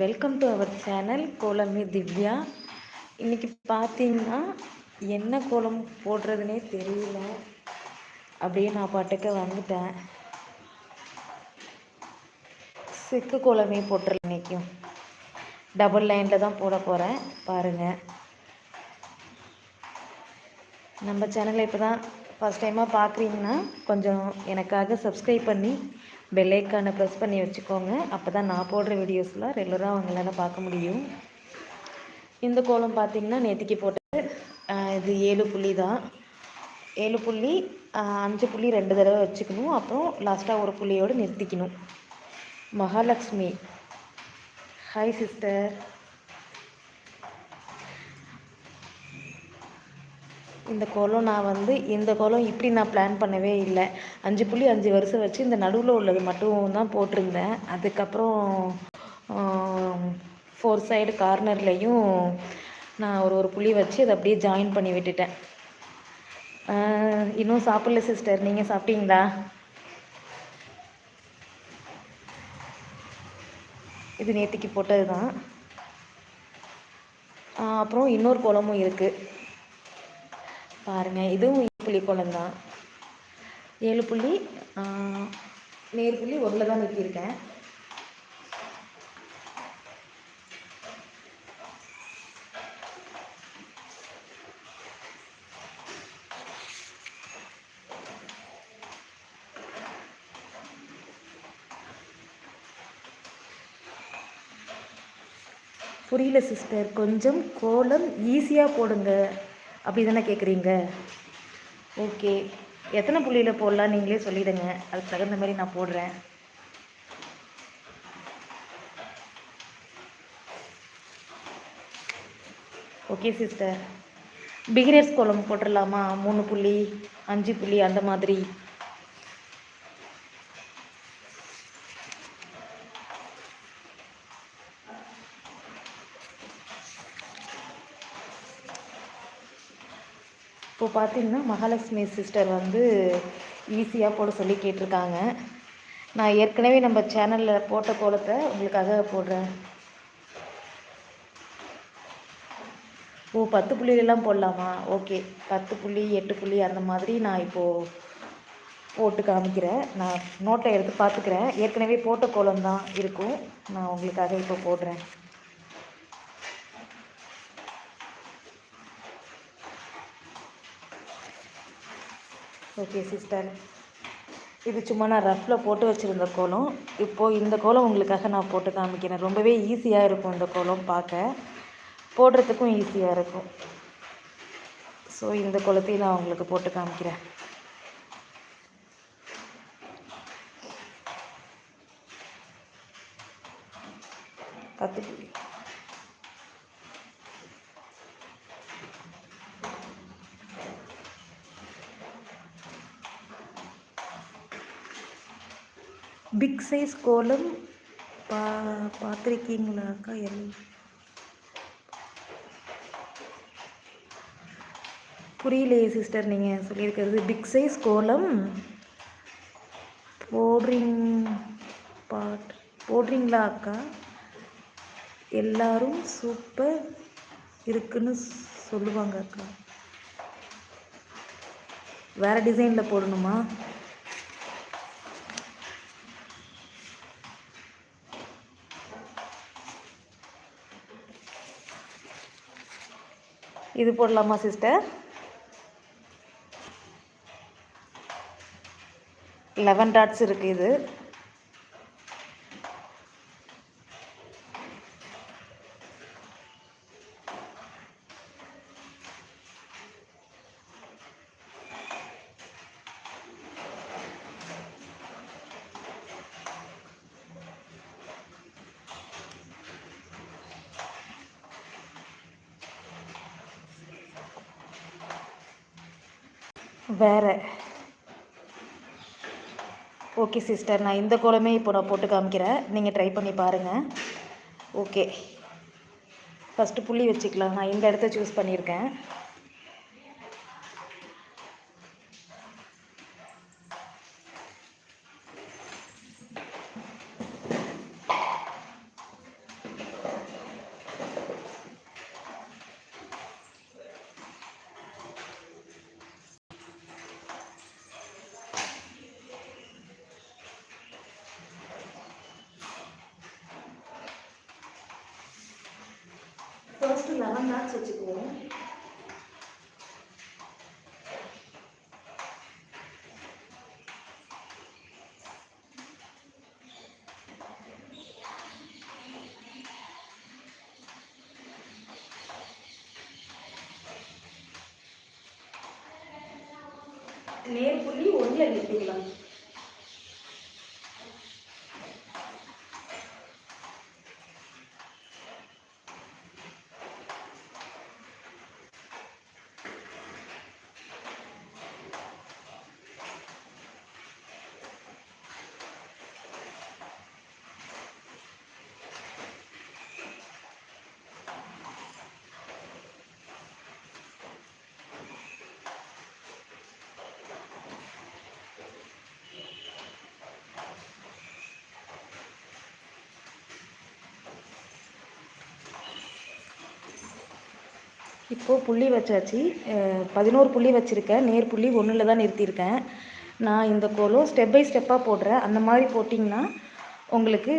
Welcome to our channel கோலமே திவ்யா இன்றைக்கி பார்த்தீங்கன்னா என்ன கோலம் போடுறதுனே தெரியல. அப்படியே நான் பாட்டுக்கு வந்துட்டேன். செக்கு கோலமே போட்டுருல இன்றைக்கும் டபுள் லைனில் தான் போட போகிறேன் பாருங்கள் நம்ம சேனலை இப்போ தான் ஃபஸ்ட் டைமாக பார்க்குறீங்கன்னா கொஞ்சம் எனக்காக சப்ஸ்கிரைப் பண்ணி பெல்லைக்கானை ப்ரெஸ் பண்ணி வச்சுக்கோங்க. அப்போ தான் நான் போடுற வீடியோஸ்லாம் ரெகுலராக அவங்களால பார்க்க முடியும். இந்த கோலம் பார்த்தீங்கன்னா நேற்றுக்கு போட்டு இது ஏழு புள்ளி தான். ஏழு புள்ளி அஞ்சு புள்ளி ரெண்டு தடவை வச்சுக்கணும். அப்புறம் லாஸ்ட்டாக ஒரு புள்ளியோடு நிறுத்திக்கணும். மகாலட்சுமி. ஹாய் சிஸ்டர் இந்த கோலம் நான் வந்து இந்த கோலம் இப்படி நான் பிளான் பண்ணவே இல்லை. அஞ்சு புள்ளி அஞ்சு வருஷம் வச்சு இந்த நடுவில் உள்ளது மட்டும் தான் போட்டிருந்தேன். அதுக்கப்புறம் ஃபோர் சைடு கார்னர்லேயும் நான் ஒரு ஒரு புள்ளி வச்சு அதை அப்படியே ஜாயின் பண்ணி விட்டுட்டேன். இன்னும் சாப்பிடல சிஸ்டர் நீங்கள் சாப்பிட்டீங்களா? இது நேற்றுக்கு போட்டது தான் அப்புறம் இன்னொரு குளமும் இருக்குது பாருங்கள் இதுவும் புள்ளி குளம் தான். ஏழு புள்ளி நேர் புள்ளி ஒன்றில் தான் நிறுத்தியிருக்கேன் புரியல சிஸ்டர் கொஞ்சம் கோலம் ஈஸியாக போடுங்க. அப்படி தானே கேட்குறீங்க ஓகே எத்தனை புள்ளியில் போடலாம் நீங்களே சொல்லிவிடுங்க அதுக்கு தகுந்த மாதிரி நான் போடுறேன். ஓகே சிஸ்டர் பிகினர்ஸ் கோலம் போட்டுடலாமா? மூணு புள்ளி அஞ்சு புள்ளி அந்த மாதிரி. பார்த்தீங்கன்னா மகாலட்சுமி சிஸ்டர் வந்து ஈஸியாக போட சொல்லி கேட்டிருக்காங்க. நான் ஏற்கனவே நம்ம சேனலில் போட்ட கோலத்தை உங்களுக்காக போடுறேன். ஓ பத்து புள்ளிலெலாம் போடலாமா? ஓகே பத்து புள்ளி எட்டு புள்ளி அந்த மாதிரி நான் இப்போது போட்டு காமிக்கிறேன். நான் நோட்டை எடுத்து பார்த்துக்கிறேன். ஏற்கனவே போட்ட கோலம் தான் இருக்கும். நான் உங்களுக்காக இப்போ போடுறேன். ஓகே சிஸ்டர் இது சும்மா நான் ரஃப்பில் போட்டு வச்சுருந்த கோலம். இப்போது இந்த கோலம் உங்களுக்காக நான் போட்டு காமிக்கிறேன். ரொம்பவே ஈஸியாக இருக்கும் இந்த கோலம் பார்க்க. போடுறதுக்கும் ஈஸியாக இருக்கும். ஸோ இந்த கோலத்தையும் நான் உங்களுக்கு போட்டு காமிக்கிறேன். பத்து பிக் சைஸ் கோலம் பா பார்த்துருக்கீங்களாக்கா எல். புரியலையே சிஸ்டர் நீங்கள் சொல்லியிருக்கிறது பிக் சைஸ் கோலம் போடுறீங் பாட் போடுறீங்களா அக்கா எல்லாரும் சூப்பர் இருக்குன்னு சொல்லுவாங்க அக்கா வேறு டிசைனில் போடணுமா? இது போடலாமா சிஸ்டர் லெவன் டாட்ஸ் இருக்குது இது. வேறு. ஓகே சிஸ்டர் நான் இந்த கோலமே இப்போ நான் போட்டு காமிக்கிறேன். நீங்கள் ட்ரை பண்ணி பாருங்கள் ஓகே ஃபஸ்ட்டு புள்ளி வச்சுக்கலாம். நான் இந்த இடத்த சூஸ் பண்ணியிருக்கேன். ஃபர்ஸ்ட் லெவன் டாட்ஸ் வச்சுக்குவோம் நேர் புள்ளி ஒன்றில் நிறுத்திக்கலாம் இப்போது புள்ளி வச்சாச்சு. பதினோரு புள்ளி வச்சுருக்கேன் நேர் புள்ளி ஒன்றில் தான் நிறுத்தியிருக்கேன். நான் இந்த கோலும் ஸ்டெப் பை ஸ்டெப்பாக போடுறேன். அந்த மாதிரி போட்டிங்கன்னா உங்களுக்கு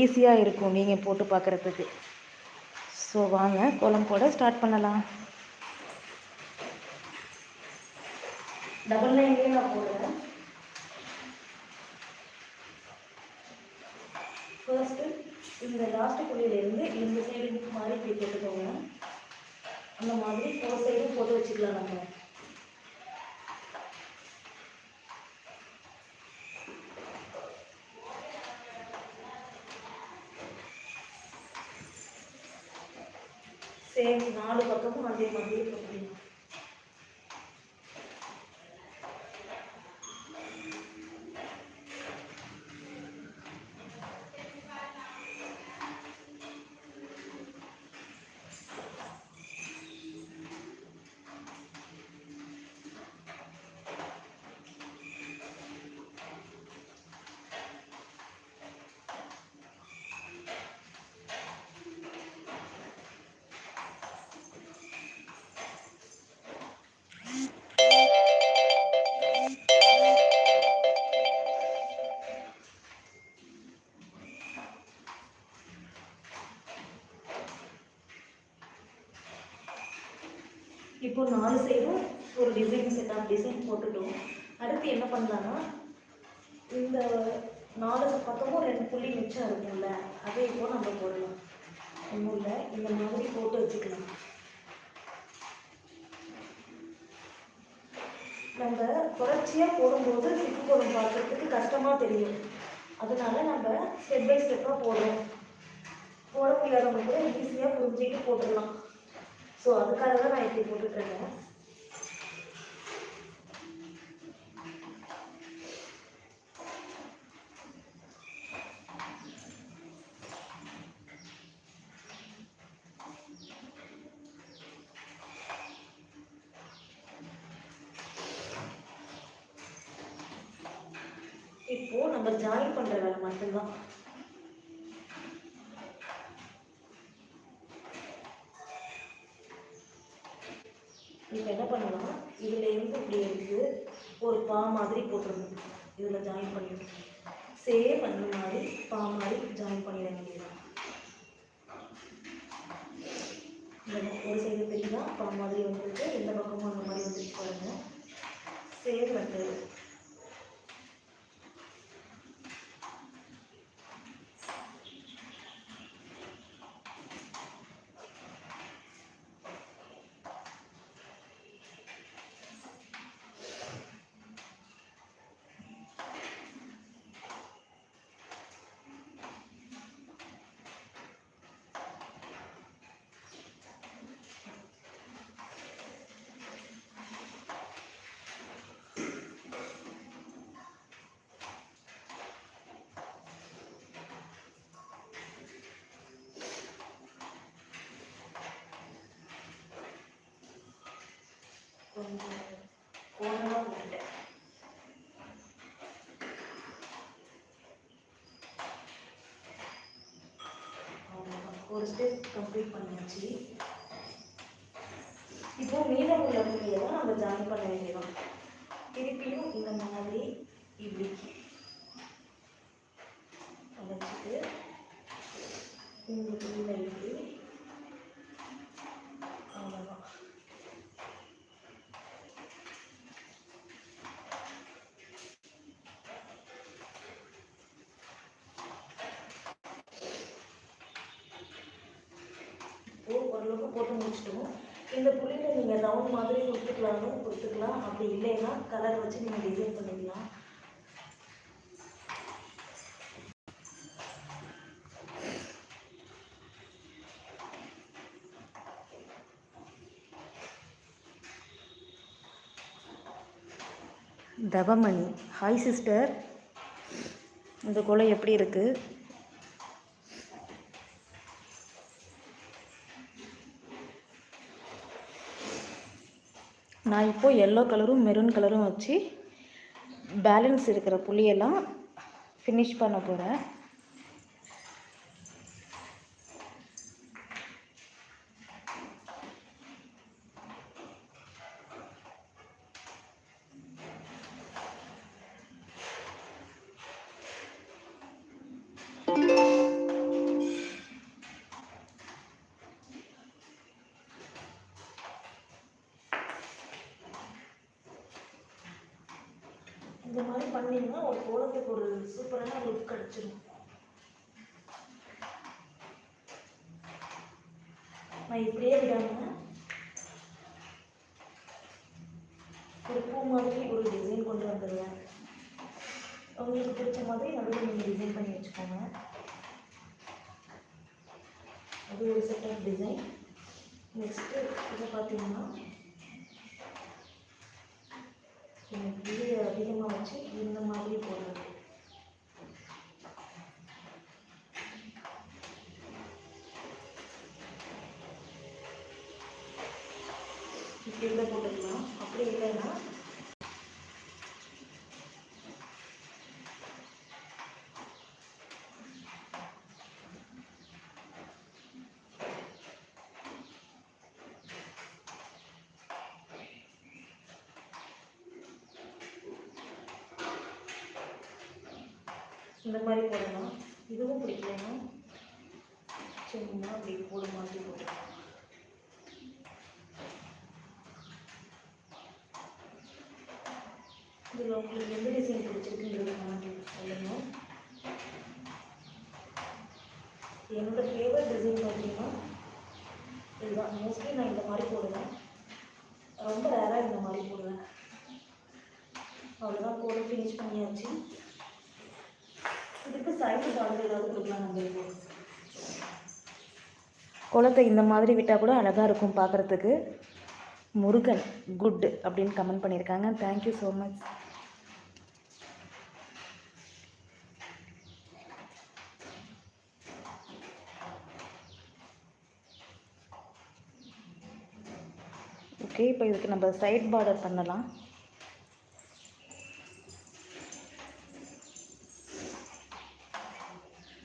ஈஸியாக இருக்கும் நீங்கள் போட்டு பார்க்குறதுக்கு ஸோ வாங்க. கோலம் போட ஸ்டார்ட் பண்ணலாம். டபுள் லைன்லேயே நான் போடுறேன். ஃபர்ஸ்ட்டு இந்த லாஸ்ட் புள்ளியிலேருந்து இந்த சைடு மாதிரி இப்படி போட்டுக்கோங்க. அந்த மாதிரி ஃபோர் சைடும் போட்டு வச்சுக்கலாம் நம்ம. சேம் நாலு பக்கமும் அதே மாதிரியே போட்டுக்கலாம் இப்போ நாலு சைடும் ஒரு டிசைன் செட் ஆஃப் டிசைன் போட்டுட்டோம். அடுத்து என்ன பண்ணலான்னா இந்த நாலு பக்கமும் ரெண்டு புள்ளி மிச்சம் இருக்கும்ல அதை இப்போ நம்ம போடலாம். ஒன்றும் இல்லை இந்த மாதிரி போட்டு வச்சுக்கலாம். நம்ம தொடர்ச்சியாக போடும்போது சிக்கு போடும் பார்க்கறதுக்கு கஷ்டமாக தெரியும். அதனால நம்ம ஸ்டெப் பை ஸ்டெப்பாக போடுறோம். போட முடியாதவங்க கூட ஈஸியாக புரிஞ்சுக்கிட்டு போட்டுடலாம். ஸோ அதுக்காக தான் நான் இப்படி போட்டுட்ருக்கேன். இப்போ நம்ம ஜாயின் பண்ற வேலை மட்டும்தான் இப்போ என்ன பண்ணலாம் இதுல இருந்து இப்படி எடுத்து ஒரு பா மாதிரி போட்டுருணும் இதில் ஜாயின் பண்ணிடணும் சேம் அந்த மாதிரி பா மாதிரி ஜாயின் பண்ணிட வேண்டியதுதான். இந்த ஒரு சைடு பெரியதான் பா மாதிரி வந்துருக்கு. எந்த பக்கமும் அந்த மாதிரி வந்துருக்கு பாருங்கள் சேம் வந்து கொஞ்சம் கோணமாக போட்டுட்டேன் ஒரு ஸ்டெப் கம்ப்ளீட் பண்ணியாச்சு இப்போ மீதம் உள்ள தான் நம்ம ஜாயின் பண்ண வேண்டியதான் திருப்பியும் இந்த மாதிரி இப்படி வச்சுட்டு இந்த புள்ளியில் இப்படி இப்போது ஓரளவுக்கு போட்டு முடிச்சிட்டோம் இந்த புள்ளியில் நீங்கள் ரவுண்ட் மாதிரி கொடுத்துக்கலாம்னு கொடுத்துக்கலாம். அப்படி இல்லைன்னா கலர் வச்சு நீங்கள் டிசைன் பண்ணிக்கலாம். தவமணி. ஹாய் சிஸ்டர் இந்த குலை எப்படி இருக்குது நான் இப்போது எல்லோ கலரும் மெரூன் கலரும் வச்சு பேலன்ஸ் இருக்கிற புளியெல்லாம் ஃபினிஷ் பண்ண போகிறேன் இந்த மாதிரி பண்ணிங்கன்னா ஒரு கோலத்துக்கு ஒரு சூப்பரான லுக் கிடச்சிரும் நான் இப்படியே விடாம ஒரு பூ மாதிரி ஒரு டிசைன் கொண்டு வந்துடுவேன் உங்களுக்கு பிடிச்ச மாதிரி நடுவில் நீங்கள் டிசைன் பண்ணி வச்சுக்கோங்க அது ஒரு செட் ஆஃப் டிசைன் நெக்ஸ்ட்டு இதை பார்த்தீங்கன்னா எனக்கு இது அதிகமாக வச்சு இந்த மாதிரி போடுறது. இப்படி கூட போட்டுக்கலாம். அப்படி இல்லைன்னா இந்த மாதிரி போடலாம் இதுவும் பிடிக்கலன்னா சும்மா அப்படி போடு மாதிரி போட்டுக்கலாம் இதில் உங்களுக்கு எந்த டிசைன் பிடிச்சிருக்குங்கிறது கமெண்ட் சொல்லணும். என்னோடய ஃபேவரட் டிசைன் பார்த்தீங்கன்னா இதுதான். மோஸ்ட்லி நான் இந்த மாதிரி போடுவேன். ரொம்ப ரேராக இந்த மாதிரி போடுவேன். அவ்வளோதான் போட ஃபினிஷ் பண்ணியாச்சு. சைடு பார்டர் ஏதாவது கொடுக்கலாம் நம்மளுக்கு குளத்தை இந்த மாதிரி விட்டால் கூட அழகாக இருக்கும் பார்க்குறதுக்கு முருகன் குட் அப்படின்னு கமெண்ட் பண்ணியிருக்காங்க. Thank you so much okay இப்போ இதுக்கு நம்ம சைட் பார்டர் பண்ணலாம்.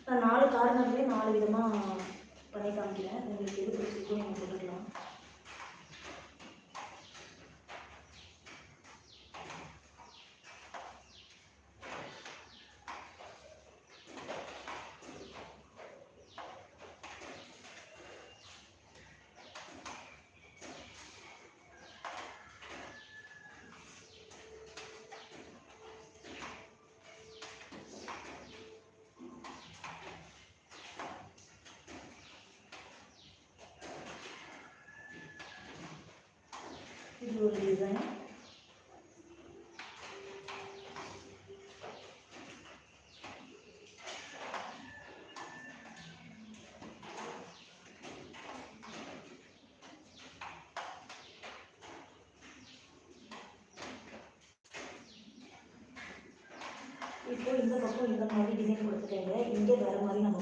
நான் நாலு கார்னர்லேயே நாலு விதமாக பண்ணி காமிக்கிறேன். உங்களுக்கு எது பிடிச்சிருக்கோ நீங்கள் போட்டுக்கலாம் இது ஒரு டிசைன் இப்போ இந்த பக்கம் இந்த மாதிரி டிசைன் கொடுத்துட்டேங்க இங்கே வேறு மாதிரி நம்ம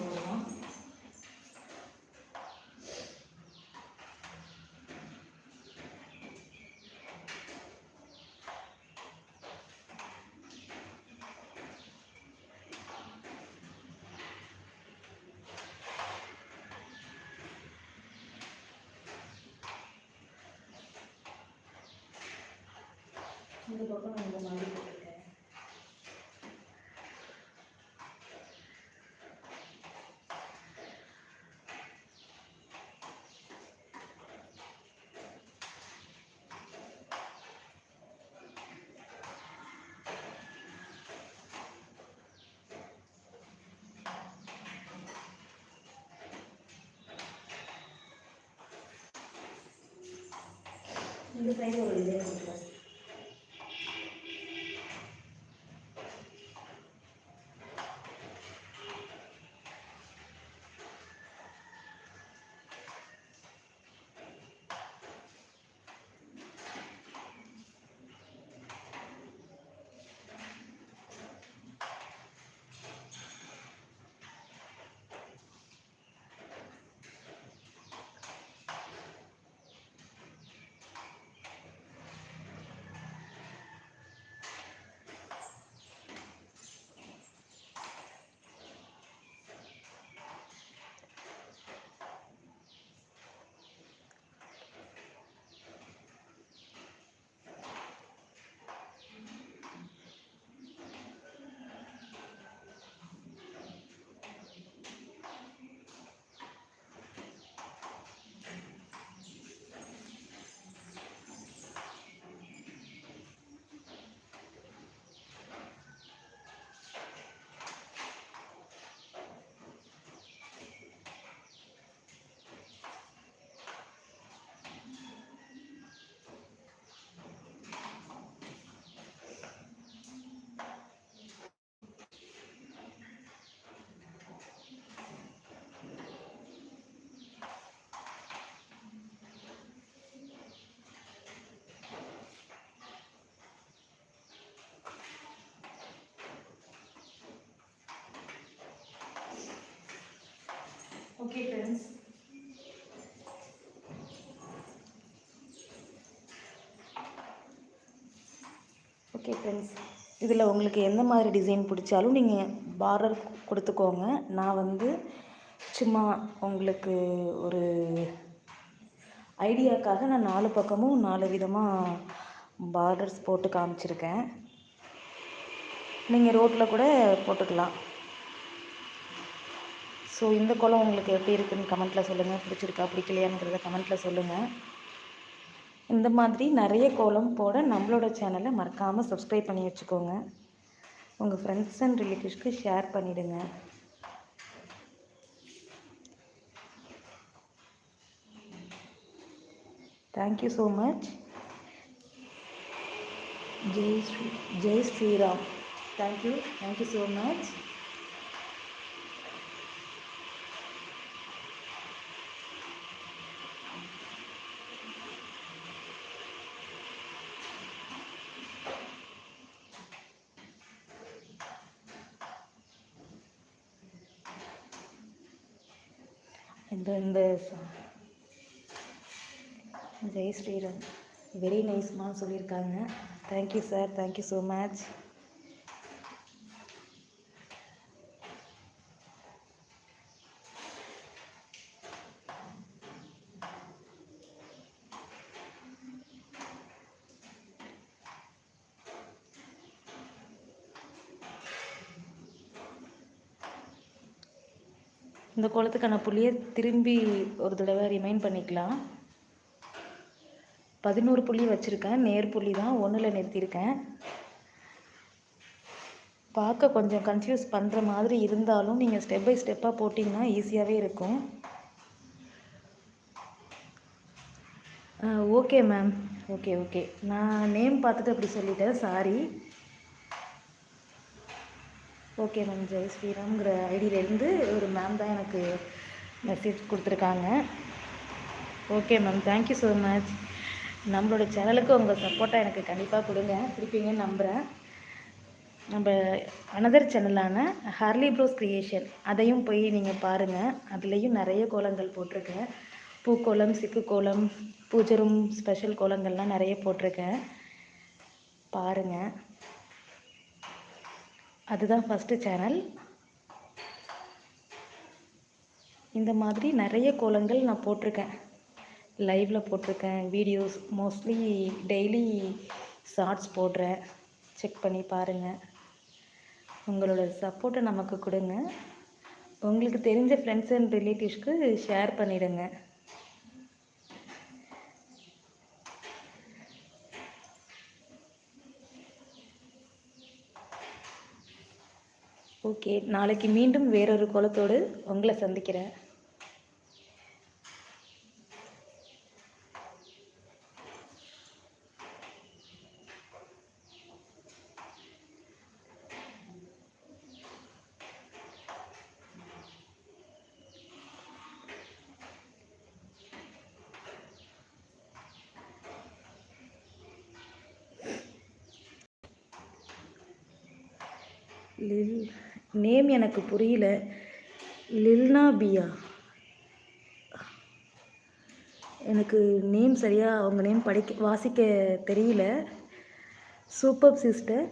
இந்த சைடு ஒரு டிசைன் கொடுக்குறேன் ஓகே ஃப்ரெண்ட்ஸ் ஓகே ஃப்ரெண்ட்ஸ் இதில் உங்களுக்கு எந்த மாதிரி டிசைன் பிடிச்சாலும் நீங்கள் பார்டர் கொடுத்துக்கோங்க. நான் வந்து சும்மா உங்களுக்கு ஒரு ஐடியாக்காக நான் நாலு பக்கமும் நாலு விதமாக பார்டர்ஸ் போட்டு காமிச்சிருக்கேன். நீங்கள் ரோட்டில் கூட போட்டுக்கலாம். ஸோ இந்த கோலம் உங்களுக்கு எப்படி இருக்குன்னு கமெண்ட்டில் சொல்லுங்கள் பிடிச்சிருக்கா பிடிக்கலையாங்கிறத கமெண்ட்டில் சொல்லுங்கள் இந்த மாதிரி நிறைய கோலம் போட நம்மளோட சேனலை மறக்காமல் சப்ஸ்கிரைப் பண்ணி வச்சுக்கோங்க. உங்கள் ஃப்ரெண்ட்ஸ் அண்ட் ரிலேட்டிவ்ஸ்க்கு ஷேர் பண்ணிவிடுங்க thank you so much Jai Shri Jai Shriram thank you thank you so much இந்த இந்த ச- ஜெய் ஸ்ரீராம் வெரி நைஸ்மான்னு சொல்லியிருக்காங்க. Thank you sir thank you so much இந்த குளத்துக்கான புள்ளியை திரும்பி ஒரு தடவை ரிமைண்ட் பண்ணிக்கலாம். பதினோரு புள்ளி வச்சுருக்கேன். நேர் புள்ளி தான் ஒன்றில் நிறுத்தியிருக்கேன். பார்க்க கொஞ்சம் கன்ஃபியூஸ் பண்ணுற மாதிரி இருந்தாலும் நீங்கள் ஸ்டெப் பை ஸ்டெப்பாக போட்டிங்கன்னா ஈஸியாகவே இருக்கும். ஓகே மேம் ஓகே ஓகே நான் நேம் பார்த்துட்டு அப்படி சொல்லிட்டேன். சாரி ஓகே மேம் ஜெய் ஸ்ரீராம்ங்கிற ஐடியிலேருந்து ஒரு மேம் தான் எனக்கு மெசேஜ் கொடுத்துருக்காங்க. Okay ma'am thank you so much நம்மளோட சேனலுக்கு உங்கள் சப்போர்ட்டாக எனக்கு கண்டிப்பாக கொடுங்க. கொடுப்பீங்கன்னு நம்புகிறேன் நம்ம அனதர் சேனலான ஹார்லி ப்ரோஸ் க்ரியேஷன் அதையும் போய் நீங்கள் பாருங்கள் அதுலேயும் நிறைய கோலங்கள் போட்டிருக்கேன். பூக்கோலம் சிக்கு கோலம் பூஜை ரூம் ஸ்பெஷல் கோலங்கள்லாம் நிறைய போட்டிருக்கேன். பாருங்கள் அதுதான் ஃபஸ்ட்டு சேனல் இந்த மாதிரி நிறைய கோலங்கள் நான் போட்டிருக்கேன். லைவில் போட்டிருக்கேன். வீடியோஸ் மோஸ்ட்லி டெய்லி ஷார்ட்ஸ் போடுறேன். செக் பண்ணி பாருங்கள் உங்களோட சப்போர்ட்டை நமக்கு கொடுங்க. உங்களுக்கு தெரிஞ்ச ஃப்ரெண்ட்ஸ் அண்ட் ரிலேட்டிவ்ஸ்க்கு ஷேர் பண்ணிவிடுங்க ஓகே நாளைக்கு மீண்டும் வேறொரு கோலத்தோடு உங்களை சந்திக்கிறேன். லில் நேம் எனக்கு புரியல. லில்னா பியா எனக்கு நேம் சரியாக அவங்க நேம் படிக்க வாசிக்க தெரியல. சூப்பர் சிஸ்டர்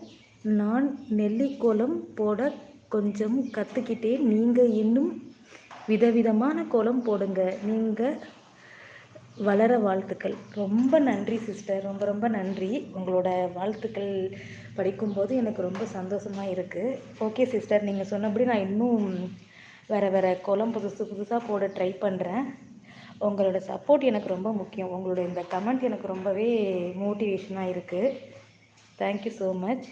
நான் நெல்லிக்கோலம் போட கொஞ்சம் கற்றுக்கிட்டேன் நீங்கள் இன்னும் விதவிதமான கோலம் போடுங்க. நீங்கள் வளர வாழ்த்துக்கள். ரொம்ப நன்றி சிஸ்டர் ரொம்ப ரொம்ப நன்றி. உங்களோட வாழ்த்துக்கள் படிக்கும்போது எனக்கு ரொம்ப சந்தோஷமாக இருக்குது ஓகே சிஸ்டர் நீங்கள் சொன்னபடி நான் இன்னும் வேறு வேறு கோலம் புதுசு புதுசாக போட ட்ரை பண்ணுறேன் உங்களோட சப்போர்ட் எனக்கு ரொம்ப முக்கியம். உங்களோட இந்த கமெண்ட் எனக்கு ரொம்பவே மோட்டிவேஷனாக இருக்குது thank you so much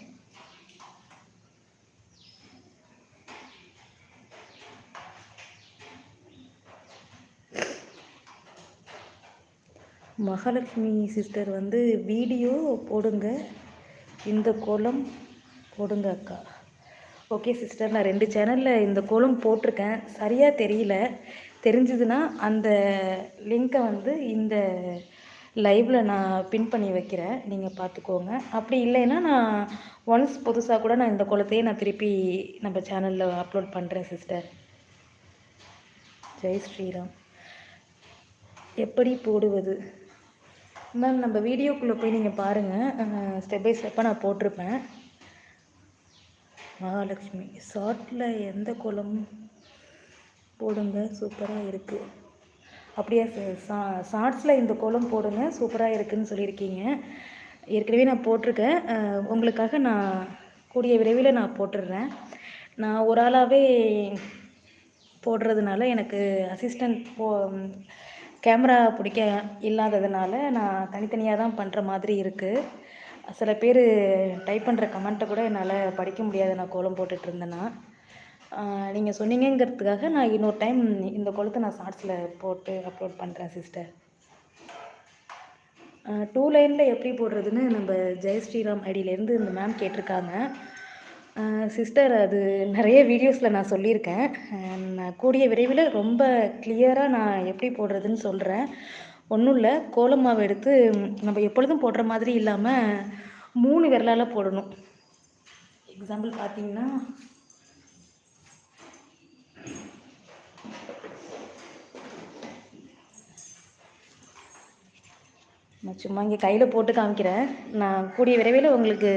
Mahalakshmi sister வந்து வீடியோ போடுங்க. இந்த கோலம் போடுங்க அக்கா. ஓகே சிஸ்டர் நான் ரெண்டு சேனலில் இந்த கோலம் போட்டிருக்கேன். சரியாக தெரியல. தெரிஞ்சதுன்னா அந்த லிங்க்கை வந்து இந்த லைவில் நான் பின் பண்ணி வைக்கிறேன். நீங்கள் பார்த்துக்கோங்க. அப்படி இல்லைன்னா நான் ஒன்ஸ் புதுசாக கூட நான் இந்த கோலத்தையே நான் திருப்பி நம்ம சேனலில் அப்லோட் பண்ணுறேன் சிஸ்டர் ஜெய் ஸ்ரீராம். எப்படி போடுவது? மேம் நம்ம வீடியோக்குள்ளே போய் நீங்கள் பாருங்கள் ஸ்டெப் பை ஸ்டெப்பாக நான் போட்டிருப்பேன். மகாலட்சுமி ஷார்ட்டில் எந்த குளமும் போடுங்க? சூப்பராக இருக்குது அப்படியா சார் ஷார்ட்ஸில் இந்த கோலம் போடுங்க. சூப்பராக இருக்குதுன்னு சொல்லியிருக்கீங்க. ஏற்கனவே நான் போட்டிருக்கேன். உங்களுக்காக நான் கூடிய விரைவில் நான் போட்டுடுறேன். நான் ஒரு ஆளாகவே போடுறதுனால எனக்கு அசிஸ்டண்ட் போ கேமரா பிடிக்க இல்லாததுனால நான் தனித்தனியாக தான் பண்ணுற மாதிரி இருக்குது சில பேர் டைப் பண்ணுற கமெண்ட்டை கூட என்னால் படிக்க முடியாது. நான் கோலம் போட்டுட்ருந்தேன்னா நீங்கள் சொன்னீங்கங்கிறதுக்காக நான் இன்னொரு டைம் இந்த கோலத்தை நான் ஷார்ட்ஸில் போட்டு அப்லோட் பண்ணுறேன் சிஸ்டர் டூ லைனில் எப்படி போடுறதுன்னு நம்ம ஜெய் ஸ்ரீராம் ஐடியிலேருந்து இந்த மேம் கேட்டிருக்காங்க. சிஸ்டர் அது நிறைய வீடியோஸில் நான் சொல்லியிருக்கேன். நான் கூடிய விரைவில் ரொம்ப கிளியராக நான் எப்படி போடுறதுன்னு சொல்கிறேன் ஒன்றும் இல்லை கோலம் மாவு எடுத்து நம்ம எப்பொழுதும் போடுற மாதிரி இல்லாமல் மூணு விரலால் போடணும். எக்ஸாம்பிள் பார்த்தீங்கன்னா நான் சும்மா இங்கே கையில் போட்டு காமிக்கிறேன். நான் கூடிய விரைவில் உங்களுக்கு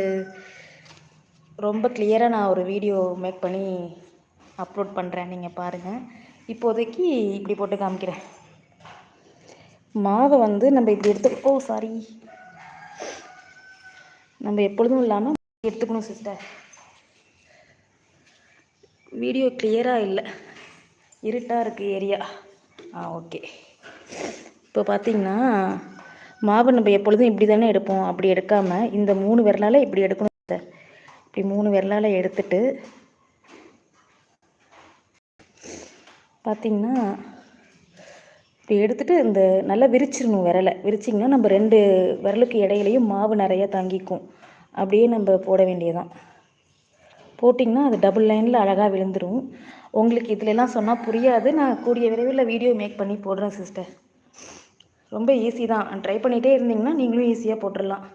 ரொம்ப கிளியராக நான் ஒரு வீடியோ மேக் பண்ணி அப்லோட் பண்ணுறேன் நீங்கள் பாருங்கள் இப்போதைக்கு இப்படி போட்டு காமிக்கிறேன். மாவை வந்து நம்ம இப்படி எடுத்து ஓ சாரி நம்ம எப்பொழுதும் இல்லாமல் எடுத்துக்கணும் சிஸ்டர் வீடியோ கிளியராக இல்லை. இருட்டாக இருக்குது ஏரியா ஆ ஓகே இப்போ பார்த்தீங்கன்னா மாவு நம்ம எப்பொழுதும் இப்படி தானே எடுப்போம். அப்படி எடுக்காமல் இந்த மூணு விரலால் இப்படி எடுக்கணும். இப்படி மூணு விரலால் எடுத்துட்டு பார்த்திங்கன்னா இப்படி எடுத்துகிட்டு இந்த நல்லா விரிச்சிடணும் விரலை. விரிச்சிங்கன்னா நம்ம ரெண்டு விரலுக்கு இடையிலையும் மாவு நிறையா தங்கிக்கும். அப்படியே நம்ம போட வேண்டியதான் போட்டிங்கன்னா அது டபுள் லைனில் அழகாக விழுந்துடும் உங்களுக்கு இதிலெல்லாம் சொன்னால் புரியாது. நான் கூடிய விரைவில் வீடியோ மேக் பண்ணி போடுறேன் சிஸ்டர் ரொம்ப ஈஸி தான். ட்ரை பண்ணிகிட்டே இருந்தீங்கன்னா நீங்களும் ஈஸியாக போட்டுடலாம்.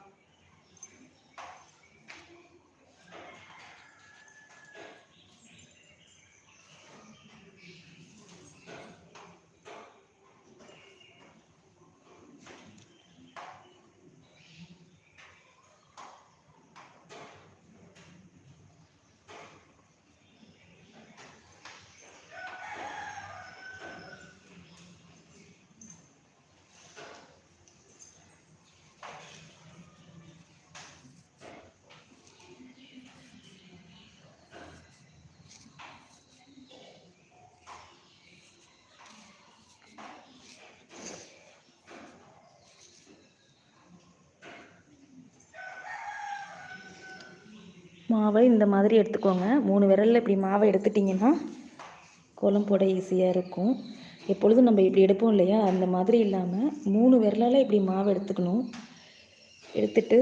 மாவை இந்த மாதிரி எடுத்துக்கோங்க. மூணு விரலில் இப்படி மாவை எடுத்துட்டிங்கன்னா கோலம் போட ஈஸியாக இருக்கும். எப்பொழுதும் நம்ம இப்படி எடுப்போம் இல்லையா? அந்த மாதிரி இல்லாமல் மூணு விரலால் இப்படி மாவை எடுத்துக்கணும். எடுத்துட்டு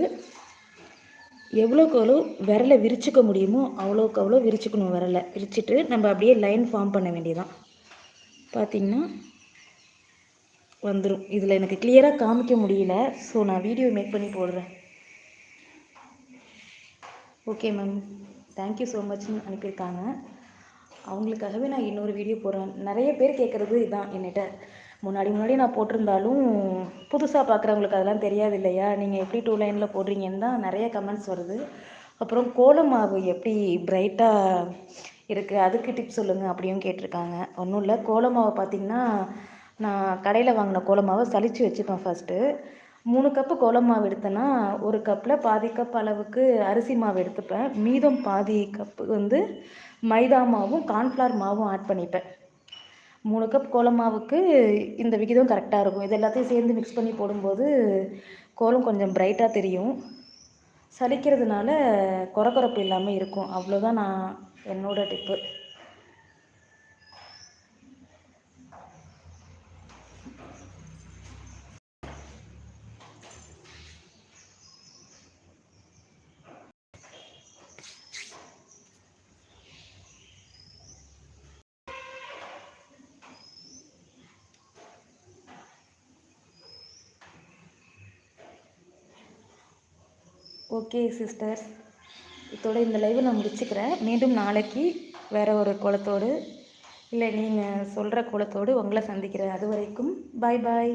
எவ்வளோக்கு எவ்வளோ விரலை விரிச்சிக்க முடியுமோ அவ்வளோக்கு அவ்வளோ விரிச்சுக்கணும் விரலை. விரிச்சிட்டு நம்ம அப்படியே லைன் ஃபார்ம் பண்ண வேண்டியதான் பார்த்திங்கன்னா வந்துடும் இதில் எனக்கு கிளியராக காமிக்க முடியல. ஸோ நான் வீடியோ மேக் பண்ணி போடுறேன். Okay ma'am thank you so மச்னு அனுப்பியிருக்காங்க. அவங்களுக்காகவே நான் இன்னொரு வீடியோ போடுறேன். நிறைய பேர் கேட்குறது இதுதான் என்னிட்ட முன்னாடி முன்னாடி நான் போட்டிருந்தாலும் புதுசாக பார்க்குறவங்களுக்கு அதெல்லாம் தெரியாது இல்லையா? நீங்கள் எப்படி டூ லைனில் போடுறீங்கன்னு தான் நிறைய கமெண்ட்ஸ் வருது. அப்புறம் கோலம் மாவு எப்படி பிரைட்டாக இருக்குது அதுக்கு டிப்ஸ் சொல்லுங்கள் அப்படியும் கேட்டிருக்காங்க. ஒன்றும் இல்லை கோலம் பார்த்திங்கன்னா நான் கடையில் வாங்கின கோலமாவை சளிச்சு வச்சுப்பேன் ஃபஸ்ட்டு மூணு கப்பு கோலம் மாவு எடுத்தேன்னா ஒரு கப்பில் பாதி கப் அளவுக்கு அரிசி மாவு எடுத்துப்பேன். மீதம் பாதி கப்பு வந்து மைதா மாவும் கார்ன்ஃப்ளவர் மாவும் ஆட் பண்ணிப்பேன். மூணு கப் கோலம் மாவுக்கு இந்த விகிதம் கரெக்டாக இருக்கும். இது எல்லாத்தையும் சேர்ந்து மிக்ஸ் பண்ணி போடும்போது கோலம் கொஞ்சம் பிரைட்டாக தெரியும். சலிக்கிறதுனால குறக்குறப்பு இல்லாமல் இருக்கும். அவ்வளோதான் நான் என்னோடய டிப்பு ஓகே சிஸ்டர்ஸ் இதோட இந்த லைவை நான் முடிச்சுக்கிறேன். மீண்டும் நாளைக்கு வேறு ஒரு குளத்தோடு இல்லை நீங்கள் சொல்கிற குளத்தோடு உங்களை சந்திக்கிறேன். அது வரைக்கும் பாய் பாய்